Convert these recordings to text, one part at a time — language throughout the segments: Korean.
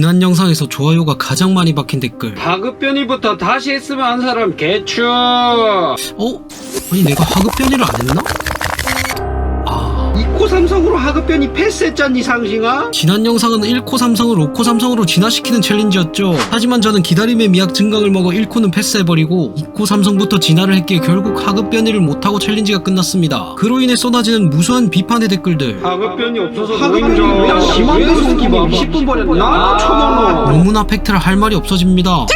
지난 영상에서 좋아요가 가장 많이 박힌 댓글 하급변이부터 다시 했으면 한 사람 개추 어? 아니 내가 하급변이를 안 했나? 아 이코 삼성으로 하급 변이 패스했잖니 상싱아? 지난 영상은 1코 삼성을 5코 삼성으로 진화시키는 챌린지였죠. 하지만 저는 기다림의 미약 증강을 먹어 1코는 패스해버리고 2코 삼성부터 진화를 했기에 결국 하급 변이를 못하고 챌린지가 끝났습니다. 그로 인해 쏟아지는 무수한 비판의 댓글들. 하급 변이 없어서 하급 변이 노임자 왜 심한 데서 기봐. 10분 버렸나? 쳐먹어 너무나 팩트라 할 말이 없어집니다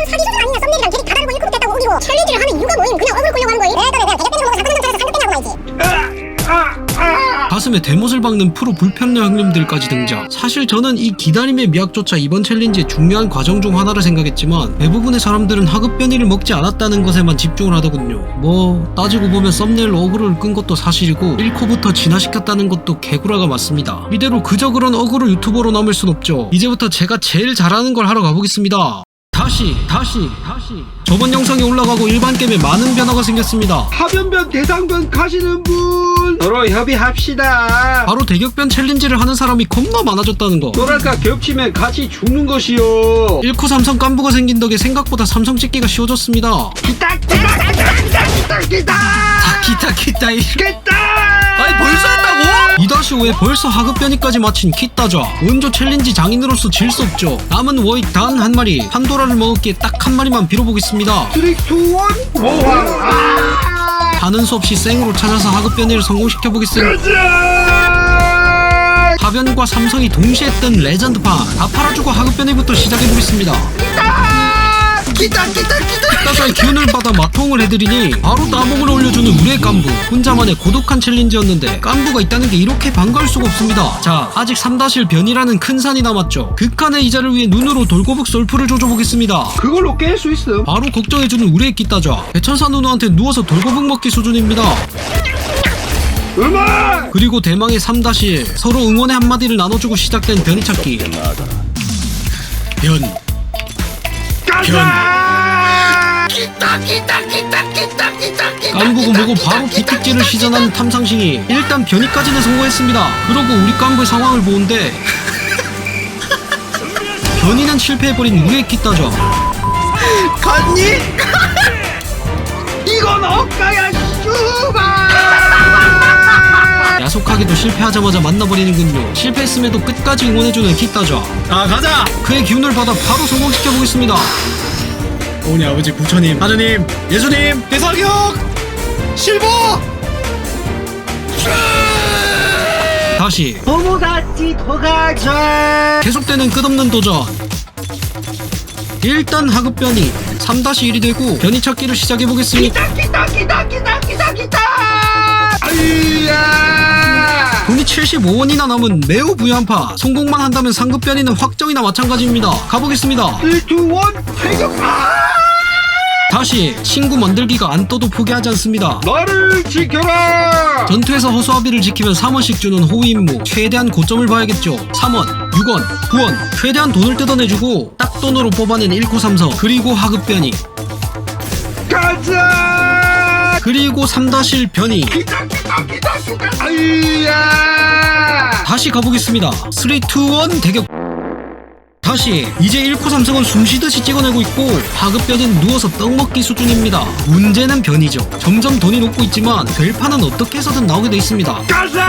가슴에 대못을 박는 프로 불편녀 형님들까지 등장. 사실 저는 이 기다림의 미학조차 이번 챌린지의 중요한 과정 중 하나를 생각했지만 대부분의 사람들은 하급 변이를 먹지 않았다는 것에만 집중을 하더군요. 뭐 따지고 보면 썸네일 어그로를 끈 것도 사실이고 1코부터 진화시켰다는 것도 개구라가 맞습니다. 이대로 그저 그런 어그로 유튜버로 남을 순 없죠. 이제부터 제가 제일 잘하는 걸 하러 가보겠습니다. 다시 다시 다시 저번 영상이 올라가고 일반 게임에 많은 변화가 생겼습니다. 하변변 대상변 가시는 분 서로 협의합시다 바로 대격변 챌린지를 하는 사람이 겁나 많아졌다는 거. 뭐랄까 겹치면 같이 죽는 것이요 1코 삼성 깐부가 생긴 덕에 생각보다 삼성 찍기가 쉬워졌습니다. 기딱 기딱 기딱 기타 기타 이 기딱 아니 벌써 했다고? 2-5에 벌써 하급 변이까지 마친 키따자? 원조 챌린지 장인으로서 질 수 없죠. 남은 워익 단 한 마리 판도라를 먹었기에 딱 한 마리만 빌어보겠습니다. 3, 2, 1 모황 아 하는 수 없이 생으로 찾아서 하급 변이를 성공시켜보겠습니다 하변과 삼성이 동시에 뜬 레전드판 다 팔아주고 하급 변이부터 시작해보겠습니다. 기딱 기딱 기딱 따사의 기운을 받아 마통을 해드리니 바로 따봉을 올려주는 우리의 깐부. 혼자만의 고독한 챌린지였는데 깐부가 있다는 게 이렇게 반가울 수가 없습니다. 자 아직 3-1 변이라는 큰 산이 남았죠. 극한의 이자를 위해 눈으로 돌고북 솔프를 조져보겠습니다. 그걸로 깰 수 있음. 바로 걱정해주는 우리의 끼따자. 대천사 누누한테 누워서 돌고북 먹기 수준입니다. 음악! 그리고 대망의 3-1 서로 응원의 한마디를 나눠주고 시작된 변이 찾기. 변. 가 깐부고 뭐고 바로 기특기를 시전하는 탐상신이 일단 변이까지는 성공했습니다. 그러고 우리 깐부의 상황을 보는데 변이는 실패해버린 우리의 기따죠. 갔니? 이건 억가야 슈바 야속하게도 실패하자마자 만나버리는군요. 실패했음에도 끝까지 응원해주는 기따죠. 아 가자 그의 기운을 받아 바로 성공시켜보겠습니다. 오니 아버지 부처님 하느님 예수님 대사격 실버! 다시. 도모다치 도가자. 계속되는 끝없는 도전. 일단 하급 변이 3-1이 되고 변이 찾기를 시작해보겠습니다. 기딱 기딱 기딱 기딱 기딱 아이야! 돈이 75원이나 남은 매우 부유한파. 성공만 한다면 상급 변이는 확정이나 마찬가지입니다. 가보겠습니다. 1, 2, 1 태격! 아 다시 친구 만들기가 안 떠도 포기하지 않습니다. 나를 지켜라! 전투에서 허수아비를 지키면 3원씩 주는 호위 임무 최대한 고점을 봐야겠죠. 3원, 6원, 9원 최대한 돈을 뜯어내주고 딱 돈으로 뽑아낸 1코 삼성 그리고 하급 변이. 가자! 그리고 3-1 변이. 기딱 기딱 기딱 기딱 아이야! 다시 가보겠습니다. 3, 2, 1 대격 다시 이제 1코 삼성은 숨쉬듯이 찍어내고 있고 하급 변이는 누워서 떡먹기 수준입니다. 문제는 변이죠. 점점 돈이 녹고 있지만 될 판은 어떻게 해서든 나오게 돼 있습니다. 가자!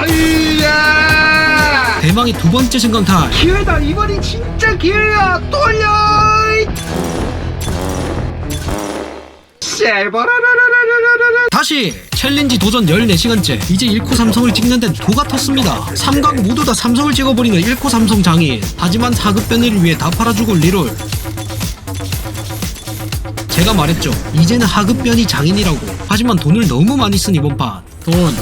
아이야! 대망의 두 번째 증강탈. 기회다 이번이 진짜 기회야! 돌려! 세바라라라라라라! 다시 챌린지 도전 14시간째. 이제 1코 삼성을 찍는 데는 도가 텄습니다. 3강 모두 다 삼성을 찍어버리는 1코 삼성 장인. 하지만 하급 변이를 위해 다 팔아주고 리롤. 제가 말했죠. 이제는 하급 변이 장인이라고. 하지만 돈을 너무 많이 쓴 이번 판 돈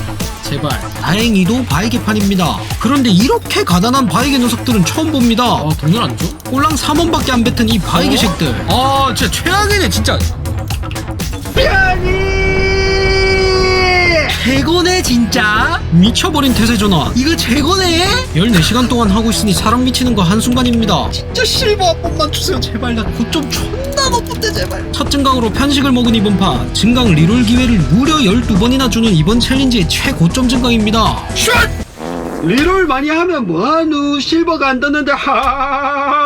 제발. 다행히도 바이게판입니다. 그런데 이렇게 가난한 바이게 녀석들은 처음 봅니다. 아 돈을 안 줘? 꼴랑 3원밖에 안 뱉은 이 바이게식들. 아 진짜 최악이네 진짜 최고네 진짜? 미쳐버린 태세 전환 이거 최고네 14시간 동안 하고 있으니 사람 미치는 거 한순간입니다. 진짜 실버 한 번만 주세요. 제발. 나 고점 존나 높은데 제발. 첫 증강으로 편식을 먹은 이번 판 증강 리롤 기회를 무려 12번이나 주는 이번 챌린지의 최고점 증강입니다. 슛 리롤 많이 하면 뭐하누 실버가 안 떴는데 하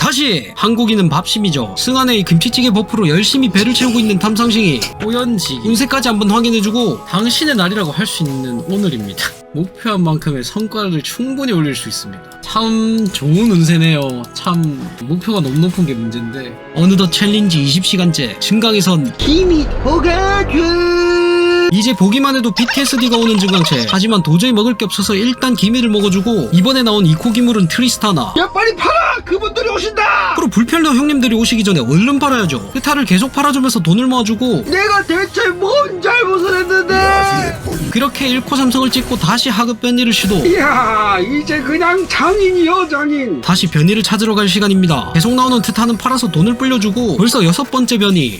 다시 한국인은 밥심이죠. 승한의 김치찌개 버프로 열심히 배를 채우고 있는 탐상싱이 오연지. 운세까지 한번 확인해주고 당신의 날이라고 할 수 있는 오늘입니다. 목표한 만큼의 성과를 충분히 올릴 수 있습니다. 참 좋은 운세네요. 참 목표가 너무 높은 게 문제인데 어느덧 챌린지 20시간째 증강에선 힘이 더가그 이제 보기만 해도 PTSD가 오는 증강체. 하지만 도저히 먹을 게 없어서 일단 기미를 먹어주고 이번에 나온 이코 기물은 트리스타나. 야 빨리 팔아 그분들이 오신다! 앞으로 불편러 형님들이 오시기 전에 얼른 팔아야죠. 흑타를 계속 팔아주면서 돈을 모아주고. 내가 대체 뭔 잘못을 했는데? 그렇게 1코 삼성을 찍고 다시 하급 변이를 시도. 이야 이제 그냥 장인이요 장인. 다시 변이를 찾으러 갈 시간입니다. 계속 나오는 트타는 팔아서 돈을 불려주고 벌써 여섯 번째 변이.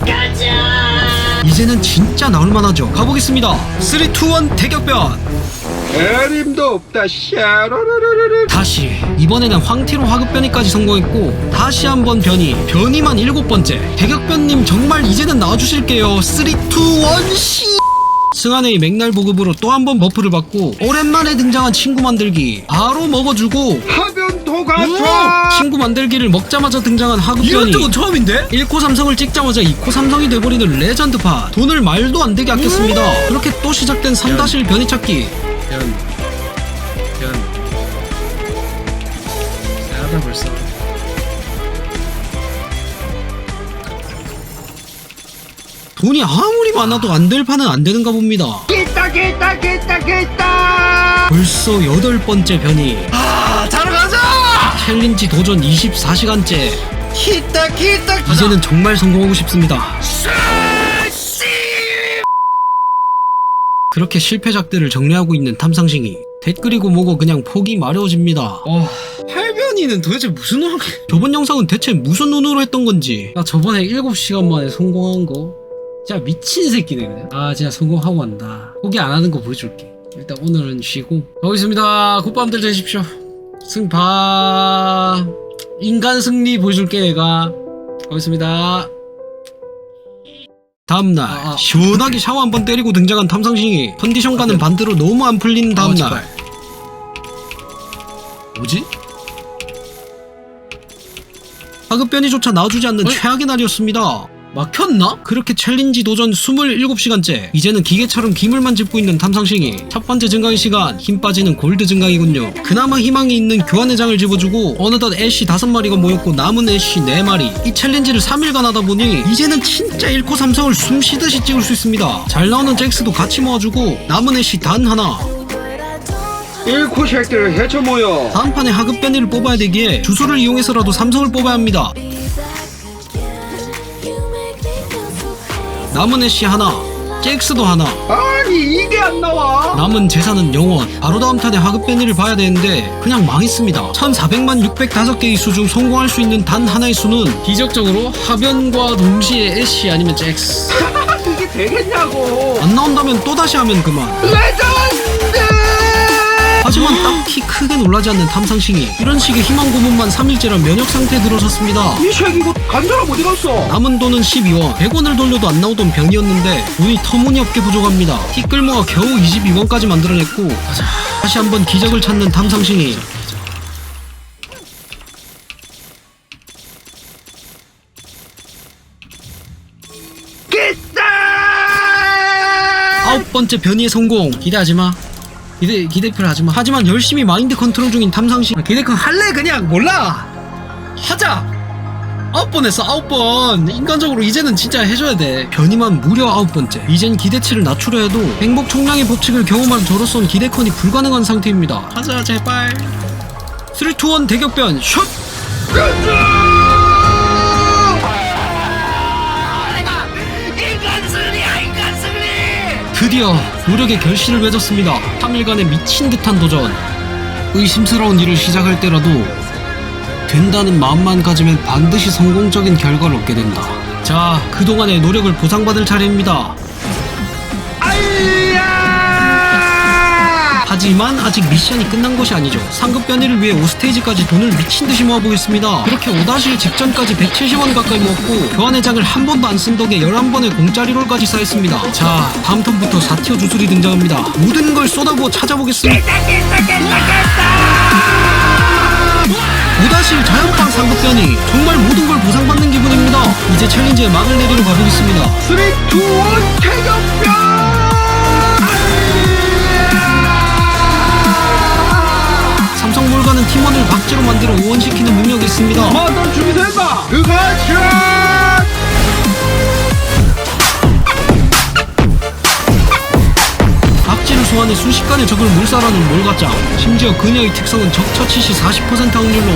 이제는 진짜 나올 만하죠. 가보겠습니다. 3, 2, 1 대격변 에림도 없다 샤라라라라라 다시 이번에는 황티로 하급 변이까지 성공했고 다시 한 번 변이 변이만 일곱 번째. 대격변님 정말 이제는 나와주실게요. 3, 2, 1 씨. 승한의 맥날 보급으로 또 한 번 버프를 받고 오랜만에 등장한 친구 만들기. 바로 먹어주고. 하변 도가 오! 좋아 친구 만들기를 먹자마자 등장한 하급 이건 변이 또 처음인데? 1코 삼성을 찍자마자 2코 삼성이 돼버리는 레전드파. 돈을 말도 안 되게 아꼈습니다. 그렇게 또 시작된 3다실 변이 찾기. 변변 세하다 벌써 돈이 아무리 많아도 안 될 판은 안 되는가 봅니다. 기다 기다 기다 기다. 벌써 여덟 번째 변이. 아 자러 가자! 챌린지 도전 24시간째. 기다 기다 이제는 정말 성공하고 싶습니다. 그렇게 실패작들을 정리하고 있는 탐상싱이 댓글이고 뭐고 그냥 폭이 마려워집니다. 어... 할변이는 도대체 무슨 운 저번 영상은 대체 무슨 운으로 했던 건지. 나 저번에 7시간 만에 성공한 거 진짜 미친 새끼네 그냥. 아 진짜 성공하고 간다. 포기 안 하는 거 보여줄게. 일단 오늘은 쉬고 가보겠습니다. 굿밤들 되십시오. 승바 인간 승리 보여줄게 내가. 가보겠습니다. 다음날 아, 아. 시원하게 샤워 한 번 때리고 등장한 탐상싱이 컨디션과는 반대로 너무 안 풀리는 아, 다음날. 제발. 뭐지? 하급변이조차 나와주지 않는 어이? 최악의 날이었습니다 막혔나? 그렇게 챌린지 도전 27시간째. 이제는 기계처럼 기물만 짚고 있는 탐상싱이 첫 번째 증강의 시간 힘 빠지는 골드 증강이군요. 그나마 희망이 있는 교환의 장을 집어주고 어느덧 애쉬 5마리가 모였고 남은 애쉬 4마리. 이 챌린지를 3일간 하다 보니 이제는 진짜 1코 삼성을 숨쉬듯이 찍을 수 있습니다. 잘 나오는 잭스도 같이 모아주고 남은 애쉬 단 하나. 1코 새끼를 해쳐 모여. 다음 판에 하급 변이를 뽑아야 되기에 주소를 이용해서라도 삼성을 뽑아야 합니다. 남은 애쉬 하나, 잭스도 하나, 아니 이게 안 나와 남은 재산은 영원. 바로 다음 탄에 하급 변이를 봐야 되는데 그냥 망했습니다. 1400만 605개의 수 중 성공할 수 있는 단 하나의 수는 기적적으로 하변과 동시에 애쉬 아니면 잭스. 이게 되겠냐고 안 나온다면 또 다시 하면 그만. 레전드 하지만 딱히 크게 놀라지 않는 탐상싱이 이런 식의 희망 고문만 3일째라 면역 상태에 들어섰습니다. 이 새끼 이거 간절함 어디 갔어? 남은 돈은 12원 100원을 돌려도 안 나오던 변이었는데 돈이 터무니없게 부족합니다. 티 끌모가 겨우 22원까지 만들어냈고 다시 한번 기적을 찾는 탐상싱이. 기다 아홉 번째 변이의 성공. 기대하지 마 기대 기대표를 하지마 하지만 열심히 마인드 컨트롤 중인 탐상싱 아, 기대컨 할래? 그냥 몰라! 하자! 아홉 번 했어 아홉 번. 인간적으로 이제는 진짜 해줘야 돼. 변이만 무려 아홉 번째. 이젠 기대치를 낮추려 해도 행복 총량의 법칙을 경험한 저로선 기대컨이 불가능한 상태입니다. 하자 제발. 3, 2, 1 대격변. 슛! 인간 승리야 인간 승리 드디어 노력의 결실을 맺었습니다 3일간의 미친 듯한 도전. 의심스러운 일을 시작할 때라도 된다는 마음만 가지면 반드시 성공적인 결과를 얻게 된다. 자 그동안의 노력을 보상받을 차례입니다 하지만 아직 미션이 끝난 것이 아니죠. 상급 변이를 위해 5스테이지까지 돈을 미친듯이 모아보겠습니다. 그렇게 5다실 직전까지 170원 가까이 모았고 교환회장을 한 번도 안 쓴 덕에 11번의 공짜리 롤까지 쌓였습니다. 자 다음 턴부터 4티어 주술이 등장합니다. 모든 걸 쏟아부어 찾아보겠습니다. 5다실 자연빵 상급 변이 정말 모든 걸 보상받는 기분입니다. 이제 챌린지에 막을 내리러 가보겠습니다. 3, 2, 1 태경 팀원을 박제로 만들어 우원시키는 능력이 있습니다. 마더 준비된다 그가샷 박쥐를 소환해 순식간에 적을 몰살하는 몰가짱 심지어 그녀의 특성은 적 처치 시 40% 확률로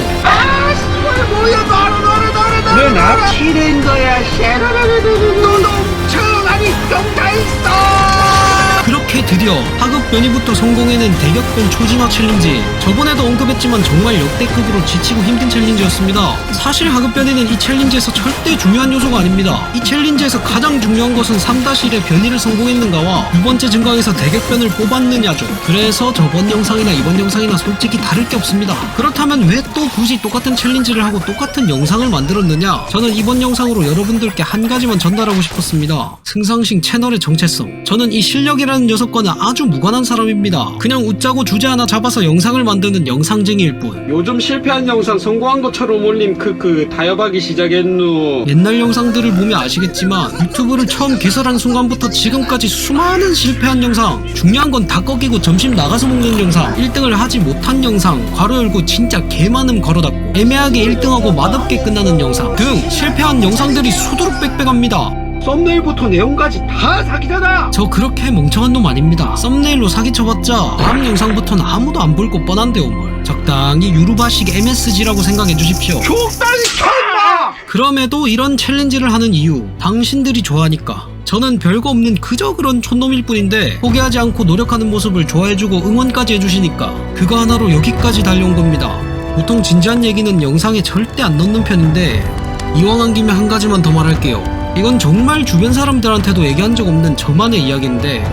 뭐야 나로 나로 나로 나로 왜 납치된 거야 샤라라라라라 너 엄청나니 병다 있어 그렇게 드디어 하급 변이부터 성공해낸 대격변 초진화 챌린지. 저번에도 언급했지만 정말 역대급으로 지치고 힘든 챌린지였습니다. 사실 하급 변이는 이 챌린지에서 절대 중요한 요소가 아닙니다. 이 챌린지에서 가장 중요한 것은 3-1의 변이를 성공했는가와 두 번째 증강에서 대격변을 뽑았느냐죠. 그래서 저번 영상이나 이번 영상이나 솔직히 다를 게 없습니다. 그렇다면 왜 또 굳이 똑같은 챌린지를 하고 똑같은 영상을 만들었느냐? 저는 이번 영상으로 여러분들께 한 가지만 전달하고 싶었습니다. 승상식 채널의 정체성. 저는 이 실력이라는 녀석과는 아주 무관한 사람입니다. 그냥 웃자고 주제 하나 잡아서 영상을 만드는 영상쟁이일 뿐. 요즘 실패한 영상 성공한 것처럼 올림 크크 타협하기 시작했누. 옛날 영상들을 보면 아시겠지만 유튜브를 처음 개설한 순간부터 지금까지 수많은 실패한 영상 중요한 건 다 꺾이고 점심 나가서 먹는 영상 1등을 하지 못한 영상 괄호 열고 진짜 개많음 걸어닫고 애매하게 1등하고 맛없게 끝나는 영상 등 실패한 영상들이 수두룩 빽빽합니다 썸네일부터 내용까지 다 사기잖아. 저 그렇게 멍청한 놈 아닙니다. 썸네일로 사기쳐봤자 다음 영상부터는 아무도 안볼거 뻔한데요 뭘 적당히 유루바식 MSG라고 생각해 주십시오. 적당히 쳐마 그럼에도 이런 챌린지를 하는 이유 당신들이 좋아하니까. 저는 별거 없는 그저 그런 촌놈일 뿐인데 포기하지 않고 노력하는 모습을 좋아해주고 응원까지 해주시니까 그거 하나로 여기까지 달려온 겁니다. 보통 진지한 얘기는 영상에 절대 안 넣는 편인데 이왕 한 김에 한 가지만 더 말할게요 이건 정말 주변 사람들한테도 얘기한 적 없는 저만의 이야기인데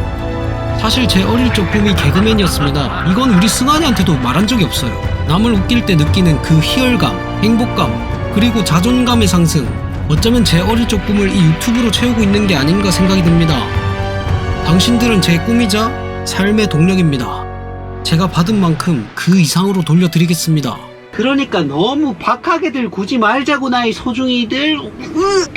사실 제 어릴 적 꿈이 개그맨이었습니다. 이건 우리 승환이한테도 말한 적이 없어요. 남을 웃길 때 느끼는 그 희열감, 행복감, 그리고 자존감의 상승. 어쩌면 제 어릴 적 꿈을 이 유튜브로 채우고 있는 게 아닌가 생각이 듭니다. 당신들은 제 꿈이자 삶의 동력입니다. 제가 받은 만큼 그 이상으로 돌려드리겠습니다. 그러니까 너무 박하게들 굳이 말자고 나의 소중이들 으,